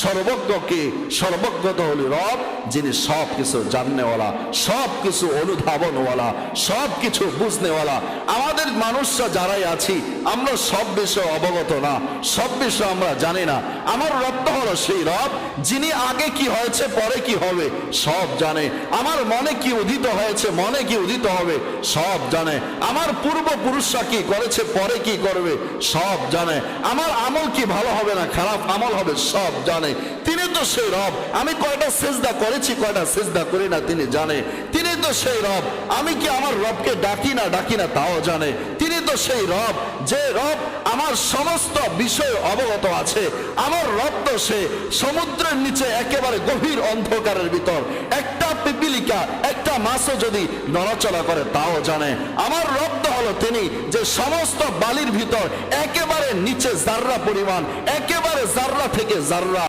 সর্বজ্ঞ কে সর্বজ্ঞ তো হলি রব, যিনি সব কিছু জাননেওয়ালা সব কিছু অনুধাবনওয়ালা সব কিছু বুঝনেওয়ালা। আমাদের মানুষরা যারাই আছি, আমরা সব বিষয়ে অবগত না, সব বিষয় আমরা জানি না। আমার হলো সেই রব, যিনি আগে কি হয়েছে, পরে কি হবে, সব জানে। আমার মনে কি উদিত হয়েছে, মনে কি উদিত হবে, সব জানে। আমার পূর্বপুরুষরা কি করেছে, পরে কি করবে, সব জানে। আমার আমল কি ভালো হবে না খারাপ আমল হবে, সব জানে। তিনি তো সেই রব। আমি কয়টা সেজদা করেছি, কয়টা সেজদা করি না তিনি জানে। তিনি তো সেই রব। আমি কি আমার রবকে ডাকি না ডাকি না তাও জানে। তিনি তো সেই রব। যে রব আমার সমস্ত বিষয় অবগত আছে। আমার রব তো সে সমুদ্রের নিচে একেবারে গভীর অন্ধকারের ভিতর। একটা পিপিলিকা, একটা মাছও যদি নড়াচড়া করে তাও জানে। আমার রব তো হলো তিনি যে সমস্ত বালির ভিতর একেবারে নিচে জাররা পরিমাণ, একেবারে জাররা থেকে জাররা।